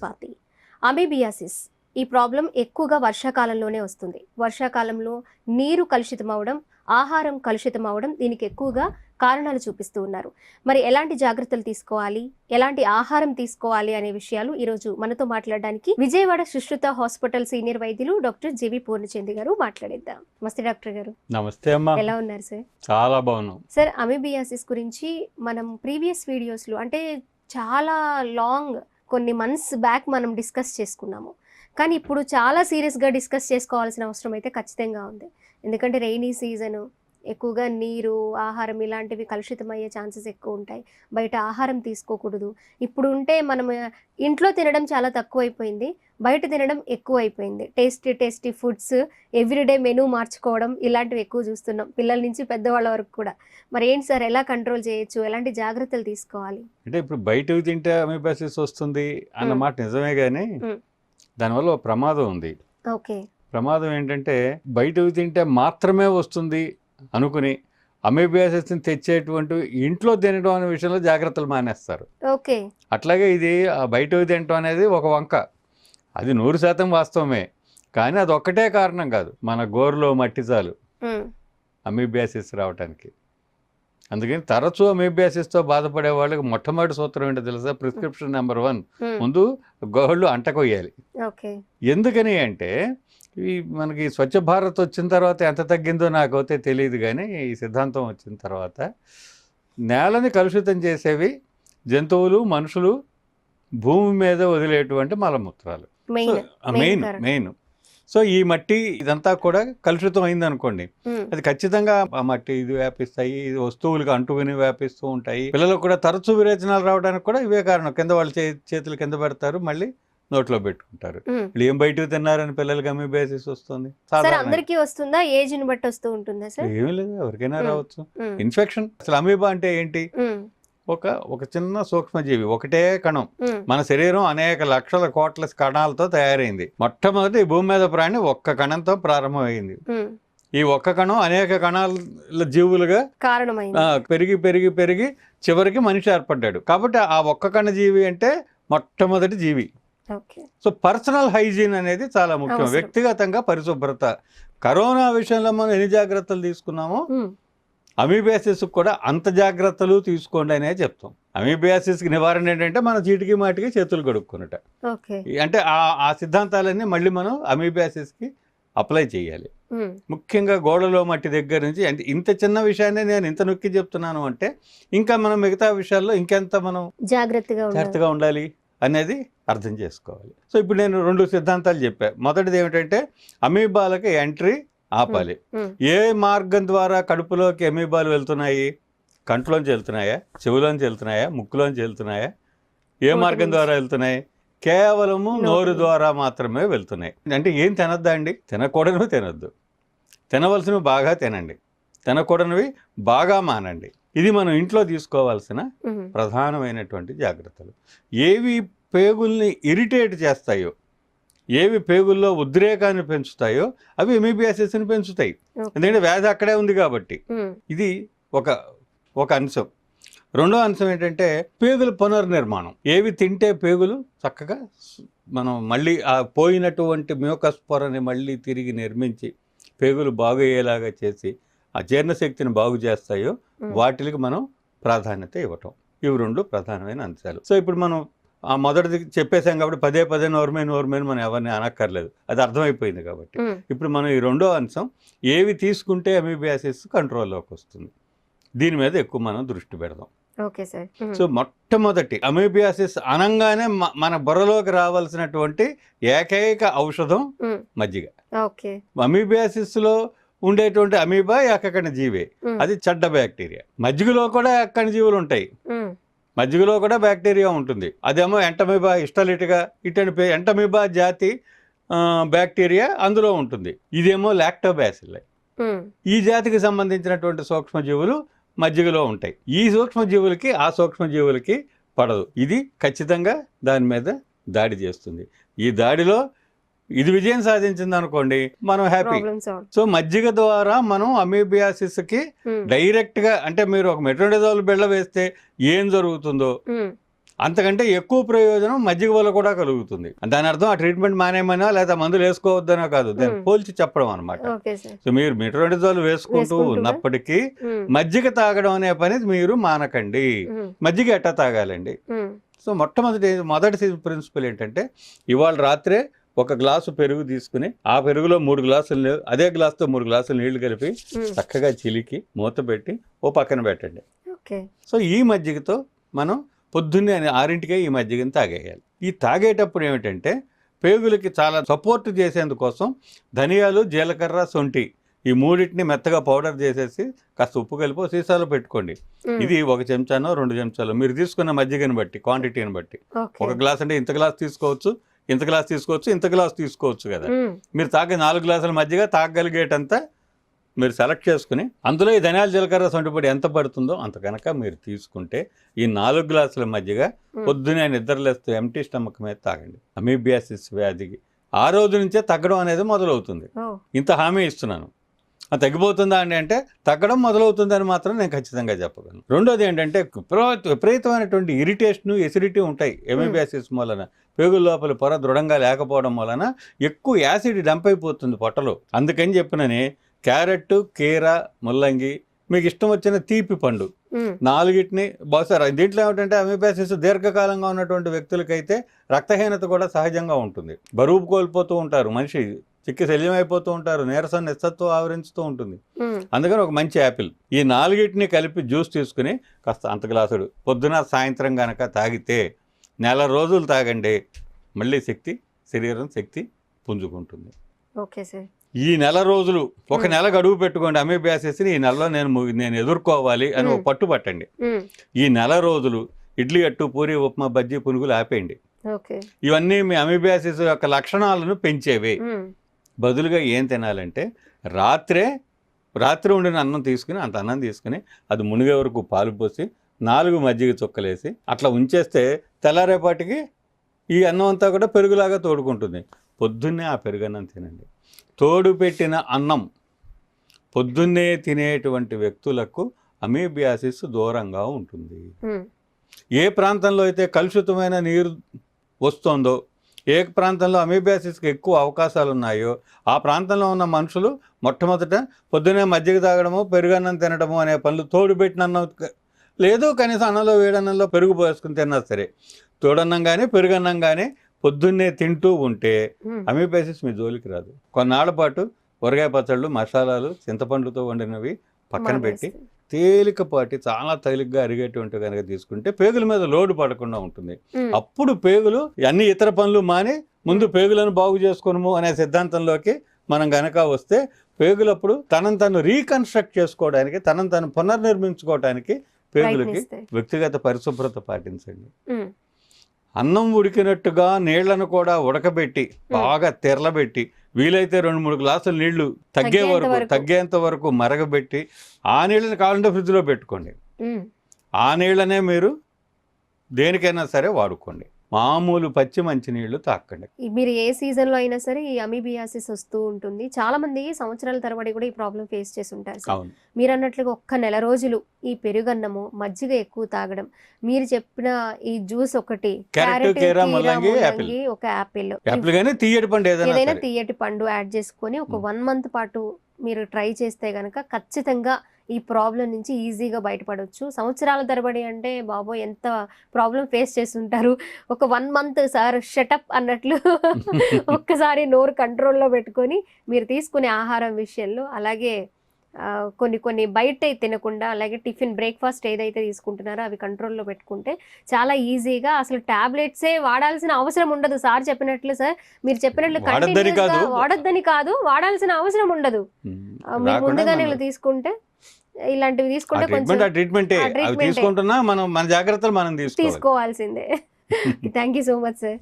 Swathi. Amoebiasis. ఈ problem ఎక్కువగా వర్షాకాలంలోనే వస్తుంది. వర్షాకాలంలో నీరు కలుషితం అవడం ఆహారం కలుషితం అవడం దీనికి ఎక్కువగా కారణాలు చూపిస్తూ ఉన్నారు. మరి ఎలాంటి జాగ్రత్తలు తీసుకోవాలి? ఎలాంటి ఆహారం తీసుకోవాలి అనే విషయాలు ఈరోజు మనతో మాట్లాడడానికి విజయవాడ సుశ్రుత హాస్పిటల్ సీనియర్ వైద్యులు డాక్టర్ జేవి పూర్ణచంది గారు మాట్లాడేద్దాం. నమస్తే డాక్టర్ గారు. నమస్తే అమ్మా. ఎలా ఉన్నారు సార్? చాలా బాగున్నాం. సార్ అమీబియాసిస్ గురించి మనం ప్రీవియస్ వీడియోస్లో అంటే చాలా లాంగ్ కొన్ని మంత్స్ బ్యాక్ మనం డిస్కస్ చేసుకున్నాము. కానీ ఇప్పుడు చాలా సీరియస్గా డిస్కస్ చేసుకోవాల్సిన అవసరం అయితే ఖచ్చితంగా ఉంది. ఎందుకంటే రెయినీ సీజను ఎక్కువగా నీరు ఆహారం ఇలాంటివి కలుషితం అయ్యే ఛాన్సెస్ ఎక్కువ ఉంటాయి. బయట ఆహారం తీసుకోకూడదు. ఇప్పుడు ఉంటే మనం ఇంట్లో తినడం చాలా తక్కువైపోయింది. బయట తినడం ఎక్కువ అయిపోయింది tasty tasty foods everyday menu మార్చుకోవడం ఇలాంటివి ఎక్కువ చూస్తున్నాం. పిల్లల నుంచి పెద్దవాళ్ళ వరకు కూడా. మరి ఏంటి సార్? ఎలా కంట్రోల్ చేయొచ్చు? ఎలాంటి జాగ్రత్తలు తీసుకోవాలి? అంటే ఇప్పుడు బయటకు తింటే అమీబాసిస్ వస్తుంది అన్న. మాట నిజమే కానీ. దానివల్ల ప్రమాదం ఉంది. ఓకే. ప్రమాదం ఏంటంటే బయటకు తింటే మాత్రమే వస్తుంది అనుకుని అమీబియాసిస్ని తెచ్చేటువంటి ఇంట్లో తినడం అనే విషయంలో జాగ్రత్తలు మానేస్తారు. ఓకే. అట్లాగే ఇది ఆ బయటకు తినడం అనేది ఒక వంక. అది నూరు శాతం వాస్తవమే. కానీ అది ఒక్కటే కారణం కాదు. మన గోరులో మట్టి చాలు. ఉమ్, అమీబియాసిస్ రావడానికి అందుకని తరచూ అమీబియాసిస్తో బాధపడే వాళ్ళకి మొట్టమొదటి సూత్రం ఏంటో తెలుసా? Prescription number one. ముందు గోళ్ళు అంటకొయ్యాలి ఎందుకని అంటే ఈ మనకి స్వచ్ఛ భారత్ వచ్చిన తర్వాత ఎంత తగ్గిందో నాకైతే తెలియదు కానీ ఈ సిద్ధాంతం వచ్చిన తర్వాత నేలని కలుషితం చేసేవి జంతువులు మనుషులు భూమి మీద వదిలేటువంటి మలమూత్రాలు. మెయిన్ మెయిన్ సో ఈ మట్టి ఇదంతా కూడా కలుషితం అయింది అనుకోండి అది ఖచ్చితంగా ఆ మట్టి ఇది వ్యాపిస్తాయి ఇది వస్తువులకు అంటుకుని వ్యాపిస్తూ ఉంటాయి. పిల్లలకు కూడా తరచూ విరేచనాలు రావడానికి కూడా ఇవే కారణం. కింద వాళ్ళ చే చేతులు కింద పెడతారు మళ్ళీ నోట్లో పెట్టుకుంటారు. వీళ్ళు ఏం బయటకు తిన్నారని పిల్లలకి అమీబేసిస్ వస్తుంది? అందరికీ వస్తుందా? ఏజ్ని బట్టి వస్తూ ఉంటుందా సార్? ఏమీ లేదు ఎవరికైనా. రావచ్చు. ఇన్ఫెక్షన్ అసలు అమీబా అంటే ఏంటి? ఒక ఒక చిన్న సూక్ష్మజీవి ఒకటే కణం. మన శరీరం అనేక లక్షల కోట్ల కణాలతో తయారైంది. మొట్టమొదటి భూమి మీద ప్రాణి ఒక్క కణంతో ప్రారంభమైంది. ఈ ఒక్క కణం అనేక కణాల జీవులుగా కారణమైంది. పెరిగి పెరిగి పెరిగి చివరికి మనిషి ఏర్పడ్డాడు. కాబట్టి ఆ ఒక్క కణ జీవి అంటే మొట్టమొదటి జీవి. సో పర్సనల్ హైజీన్ అనేది చాలా ముఖ్యం. వ్యక్తిగతంగా పరిశుభ్రత. కరోనా విషయంలో మనం ఎన్ని జాగ్రత్తలు తీసుకున్నామో అమీబియాసిస్ కూడా అంత జాగ్రత్తలు తీసుకోండి అనే చెప్తాం. అమీబియాసిస్కి నివారణ ఏంటంటే మన చీటికి మాటికి చేతులు కడుక్కున్నట అంటే ఆ ఆ సిద్ధాంతాలన్నీ మళ్ళీ మనం అమీబియాసిస్కి అప్లై చేయాలి. ముఖ్యంగా గోడలో మట్టి దగ్గర నుంచి అంటే ఇంత చిన్న విషయాన్ని నేను ఇంత నొక్కి చెప్తున్నాను అంటే ఇంకా మనం మిగతా విషయాల్లో ఇంకెంత మనం జాగ్రత్తగా జాగ్రత్తగా ఉండాలి అనేది అర్థం చేసుకోవాలి. సో ఇప్పుడు నేను రెండు సిద్ధాంతాలు చెప్పా. మొదటిది ఏమిటంటే అమీబాలకి ఎంట్రీ ఆపాలి. ఏ మార్గం ద్వారా కడుపులోకి అమీబాలు వెళ్తున్నాయి? కంట్లోంచి వెళ్తున్నాయా? చెవులోంచి వెళ్తున్నాయా? ముక్కులోంచి వెళ్తున్నాయా? ఏ మార్గం. ద్వారా వెళ్తున్నాయి? కేవలము నోరు. ద్వారా మాత్రమే వెళ్తున్నాయి. అంటే ఏం తినద్దా అండి? తినకూడనివి తినొద్దు. తినవలసినవి బాగా తినండి. తినకూడనివి బాగా మానండి. ఇది మనం ఇంట్లో తీసుకోవాల్సిన ప్రధానమైనటువంటి జాగ్రత్తలు. ఏవి పేగుల్ని ఇరిటేట్ చేస్తాయో ఏవి పేగుల్లో ఉద్రేకాన్ని పెంచుతాయో అవి ఎమీబియాసిస్ని పెంచుతాయి. ఎందుకంటే వ్యాధి అక్కడే ఉంది కాబట్టి. ఇది ఒక ఒక అంశం. రెండో అంశం ఏంటంటే పేగుల పునర్నిర్మాణం. ఏవి తింటే పేగులు చక్కగా మనం మళ్ళీ ఆ పోయినటువంటి మ్యూకస్ పొరని మళ్ళీ తిరిగి నిర్మించి పేగులు బాగు అయ్యేలాగా చేసి ఆ జీర్ణశక్తిని బాగు చేస్తాయో వాటికి మనం ప్రాధాన్యత ఇవ్వటం. ఇవి రెండు ప్రధానమైన అంశాలు. సో ఇప్పుడు మనం మొదటిది చెప్పేసాం కాబట్టి పదే పదే నోర్మే నోర్మేని మనం ఎవరిని అనక్కర్లేదు. అది అర్థమైపోయింది కాబట్టి. ఇప్పుడు మనం ఈ రెండో అంశం ఏవి తీసుకుంటే అమీబియాసిస్ కంట్రోల్లోకి వస్తుంది? దీని మీద ఎక్కువ మనం దృష్టి పెడదాం. Okay sir. సో మొట్టమొదటి అమీబియాసిస్ అనగానే మన బుర్రలోకి రావాల్సినటువంటి ఏకైక ఔషధం మజ్జిగ. ఓకే. అమీబియాసిస్లో ఉండేటువంటి అమీబా ఏకకణ జీవే. అది చెడ్డ బ్యాక్టీరియా. మజ్జిగలో కూడా ఏకకణ జీవులు ఉంటాయి. మజ్జిగలో కూడా బ్యాక్టీరియా ఉంటుంది. అదేమో ఎంటమీబా ఇష్టలిటిగా ఇటువంటి ఎంటమీబా జాతి బ్యాక్టీరియా అందులో ఉంటుంది. ఇదేమో లాక్టోబాసిల్లై ఉమ్, ఈ జాతికి సంబంధించినటువంటి సూక్ష్మజీవులు మజ్జిగలో ఉంటాయి. ఈ సూక్ష్మజీవులకి ఆ సూక్ష్మజీవులకి పడదు. ఇది ఖచ్చితంగా దాని మీద దాడి చేస్తుంది. ఈ దాడిలో ఇది విజయం సాధించింది అనుకోండి మనం హ్యాపీ సో మజ్జిగ ద్వారా మనం అమీబియాసిస్కి ఉమ్, డైరెక్ట్గా అంటే మీరు ఒక మెట్రోడజోల్ బిళ్ళ వేస్తే ఏం జరుగుతుందో? ఉమ్, అంతకంటే ఎక్కువ ప్రయోజనం మజ్జిగ వల్ల కూడా కలుగుతుంది. దాని అర్థం ఆ ట్రీట్మెంట్ మానేమనా లేదా మందులు వేసుకోవద్దనో కాదు. దాన్ని Hmm. పోల్చి చెప్పడం అనమాట సో మీరు మెట్రోనిజాలు వేసుకుంటూ ఉన్నప్పటికీ మజ్జిగ తాగడం అనే పని మీరు మానకండి. మజ్జిగ ఎట్టా తాగాలండి? సో మొట్టమొదటి మొదటి ప్రిన్సిపల్ ఏంటంటే ఇవాళ రాత్రే ఒక గ్లాసు పెరుగు తీసుకుని ఆ పెరుగులో మూడు గ్లాసులు అదే గ్లాసుతో మూడు గ్లాసులు నీళ్ళు కలిపి చక్కగా చిలికి మూత పెట్టి ఓ పక్కన పెట్టండి. సో ఈ మజ్జిగతో మనం పొద్దున్నే ఆరింటికే ఈ మజ్జిగని తాగేయాలి. ఈ తాగేటప్పుడు ఏమిటంటే పేగులకి చాలా సపోర్ట్ చేసేందుకోసం ధనియాలు జీలకర్ర సొంటి ఈ మూడింటిని మెత్తగా పౌడర్ చేసేసి కాస్త ఉప్పు కలిపి సీసాలో పెట్టుకోండి. ఇది ఒక చెంచానో రెండు చెంచాలో మీరు తీసుకున్న మజ్జిగని బట్టి క్వాంటిటీని బట్టి. ఒక గ్లాస్ అంటే ఇంత గ్లాస్ తీసుకోవచ్చు. ఇంత గ్లాస్ తీసుకోవచ్చు ఇంత గ్లాస్ తీసుకోవచ్చు కదా. మీరు తాగే నాలుగు గ్లాసుల మధ్యగా తాగగలిగేటంత మీరు సెలెక్ట్ చేసుకుని అందులో ఈ ధనియాల జీలకర్ర సొంటిపొడి ఎంత పడుతుందో అంత కనుక మీరు తీసుకుంటే ఈ నాలుగు గ్లాసుల మధ్యగా పొద్దునే నిద్రలేస్తూ ఎంటీ స్టమక్ మీద తాగండి. అమీబియాసిస్ వ్యాధికి ఆ రోజు నుంచే తగ్గడం అనేది మొదలవుతుంది. ఇంత హామీ ఇస్తున్నాను. తగ్గిపోతుందా అండి అంటే తగ్గడం మొదలవుతుందని మాత్రం నేను ఖచ్చితంగా చెప్పగలను. రెండోది ఏంటంటే విపరీత విపరీతమైనటువంటి ఇరిటేషన్ ఎసిడిటీ ఉంటాయి. ఎమిబియాసిస్ వలన పేగుల లోపల పొర దృఢంగా లేకపోవడం వలన ఎక్కువ యాసిడ్ డంప్ అయిపోతుంది పొట్టలో. అందుకని చెప్పినని క్యారెట్ కీర ముల్లంగి మీకు ఇష్టం వచ్చిన తీపి పండు నాలుగిటిని బహుశా దీంట్లో ఏమిటంటే అమీబియాసిస్ దీర్ఘకాలంగా ఉన్నటువంటి వ్యక్తులకైతే రక్తహీనత కూడా సహజంగా ఉంటుంది. బరువు కోల్పోతూ ఉంటారు మనిషి చిక్కి శల్యం అయిపోతూ ఉంటారు నీరసం నిస్సత్వం ఆవరించుతూ ఉంటుంది. అందుకని ఒక మంచి యాపిల్. ఈ నాలుగిటిని కలిపి జ్యూస్ తీసుకుని కాస్త అంత గ్లాసుడు. పొద్దున సాయంత్రం గనక తాగితే నెల రోజులు తాగండి. మళ్ళీ శక్తి శరీరం శక్తి పుంజుకుంటుంది. Okay sir. ఈ నెల రోజులు ఒక. నెల గడువు పెట్టుకోండి. అమీబియాసిస్ని ఈ నెలలో నేను నేను ఎదుర్కోవాలి అని ఒక. పట్టు పట్టండి. ఈ నెల రోజులు ఇడ్లీ అట్టు పూరి ఉప్మా బజ్జీ పునుగులు ఆపేయండి. ఇవన్నీ మీ అమీబియాసిస్ యొక్క లక్షణాలను పెంచేవి. బదులుగా ఏం తినాలంటే రాత్రే రాత్రి వండిన అన్నం తీసుకుని అంత అన్నం తీసుకుని అది మునిగే వరకు పాలు పోసి నాలుగు మజ్జిగ చుక్కలేసి అట్లా ఉంచేస్తే తెల్లారేపాటికి ఈ అన్నం అంతా కూడా పెరుగులాగా తోడుకుంటుంది. పొద్దున్నే ఆ పెరుగన్నం తినండి. తోడు పెట్టిన అన్నం పొద్దున్నే తినేటువంటి వ్యక్తులకు అమీబియాసిస్ దూరంగా ఉంటుంది. ఏ ప్రాంతంలో అయితే కలుషితమైన నీరు వస్తుందో ఏ ప్రాంతంలో అమీబియాసిస్కి ఎక్కువ అవకాశాలు ఉన్నాయో ఆ ప్రాంతంలో ఉన్న మనుషులు మొట్టమొదట పొద్దునే మజ్జిగ తాగడము పెరుగన్నం తినడము అనే పనులు తోడు పెట్టిన అన్నం క- లేదు కనీసం అన్నంలో వేడన్నంలో పెరుగు పోసుకుని తిన్నా సరే తోడన్నం కానీ పెరుగన్నం కానీ పొద్దున్నే తింటూ ఉంటే ఉమ్, అమీబియాసిస్ మీ జోలికి రాదు కొన్నాళ్ళ పాటు ఊరగాయ పచ్చళ్ళు మసాలాలు చింతపండుతో వండినవి పక్కన పెట్టి. తేలికపాటి చాలా తేలిగ్గా అరిగేటువంటి కనుక తీసుకుంటే పేగుల మీద లోడ్ పడకుండా ఉంటుంది. అప్పుడు పేగులు అన్ని ఇతర పనులు మాని ముందు పేగులను బాగు చేసుకోనము అనే సిద్ధాంతంలోకి మనం గనక వస్తే పేగులప్పుడు తనను తను రీకన్స్ట్రక్ట్ చేసుకోవడానికి తనను తను పునర్నిర్మించుకోవడానికి పేగులకి. వ్యక్తిగత పరిశుభ్రత పాటించండి. అన్నం ఉడికినట్టుగా నీళ్ళను కూడా ఉడకబెట్టి బాగా తెరలబెట్టి వీలైతే రెండు మూడు గ్లాసులు నీళ్ళు తగ్గే వరకు. తగ్గేంత వరకు మరగబెట్టి ఆ నీళ్ళని కావాలంటే ఫ్రిడ్జ్లో పెట్టుకోండి. ఆ నీళ్ళనే మీరు దేనికైనా సరే వాడుకోండి. మామూలు పచ్చి మంచి నీళ్ళు తాకండి మీరు ఏ సీజన్లో అయినా సరే ఈ అమీబియాసిస్ వస్తూ ఉంటుంది. చాలా మంది సంవత్సరాల తరబడి కూడా ఈ ప్రాబ్లం ఫేస్ చేసి ఉంటారు. అవును. మీరు అన్నట్లుగా ఒక్క నెల రోజులు ఈ పెరుగన్నము మజ్జిగ ఎక్కువ తాగడం మీరు చెప్పిన ఈ జ్యూస్ ఒకటి ఒక యాపిల్. ఏదైనా తీయటి పండు యాడ్ చేసుకొని ఒక. వన్ మంత్ పాటు మీరు ట్రై చేస్తే గనక ఖచ్చితంగా ఈ ప్రాబ్లం నుంచి ఈజీగా బయటపడవచ్చు సంవత్సరాల తరబడి అంటే బాబో ఎంత ప్రాబ్లం ఫేస్ చేస్తుంటారు. ఒక వన్ మంత్ సార్ షటప్ అన్నట్లు ఒక్కసారి నోరు కంట్రోల్లో పెట్టుకొని మీరు తీసుకునే ఆహారం విషయంలో అలాగే కొన్ని కొన్ని బయట తినకుండా అలాగే టిఫిన్ బ్రేక్ఫాస్ట్ ఏదైతే తీసుకుంటున్నారో అవి కంట్రోల్లో పెట్టుకుంటే చాలా ఈజీగా అసలు టాబ్లెట్సే వాడాల్సిన అవసరం ఉండదు. సార్ చెప్పినట్లు సార్ మీరు చెప్పినట్లు వాడొద్దని. వాడొద్దని కాదు వాడాల్సిన అవసరం ఉండదు. మీరు ముందుగానే తీసుకుంటే ఇలాంటివి తీసుకుంటే కొంచెం ట్రీట్మెంట్. తీసుకుంటున్నా మనం మన జాగ్రత్తలు మనం తీసుకోవాలి. తీసుకోవాల్సిందే. Thank you so much sir